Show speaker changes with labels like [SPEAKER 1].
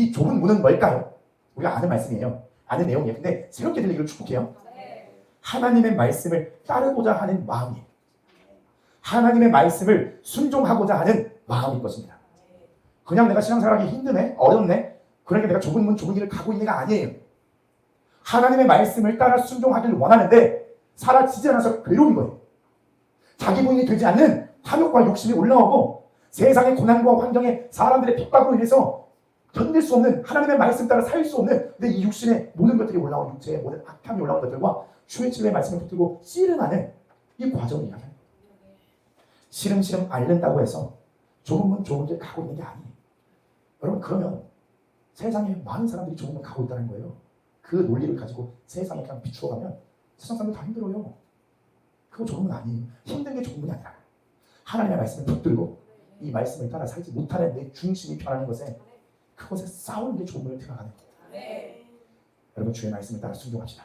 [SPEAKER 1] 이 좁은 문은 뭘까요? 우리가 아는 말씀이에요. 아는 내용이에요. 근데 새롭게 들리기를 축복해요. 하나님의 말씀을 따르고자 하는 마음이에요. 하나님의 말씀을 순종하고자 하는 마음일 것입니다. 그냥 내가 신앙생활하기 힘드네, 어렵네, 그러니까 내가 좁은 문, 좁은 길을 가고 있는 게 아니에요. 하나님의 말씀을 따라 순종하기를 원하는데 살아지지 않아서 괴로운 거예요. 자기 부인이 되지 않는 탐욕과 욕심이 올라오고 세상의 고난과 환경에 사람들의 핍박으로 인해서 견딜 수 없는 하나님의 말씀 따라 살 수 없는 내 이 육신의 모든 것들이 올라온 육체의 모든 악함이 올라온 것들과 주의 진리의 말씀을 붙들고 씨름하는 이 과정을 이야기합니다. 시름시름 앓는다고 해서 문 좁은 길 가고 있는 게 아니에요. 여러분 그러면 세상에 많은 사람들이 문 가고 있다는 거예요. 그 논리를 가지고 세상에 그냥 비추어가면 세상 사람들 다 힘들어요. 그거 문 아니에요. 힘든 게 문이 아니라 하나님의 말씀을 붙들고 이 말씀을 따라 살지 못하는 내 중심이 변하는 것에 그것에 싸우는 게 좁은 문을 들어가는 거예요. 여러분 주의 말씀을 따라 순종합시다.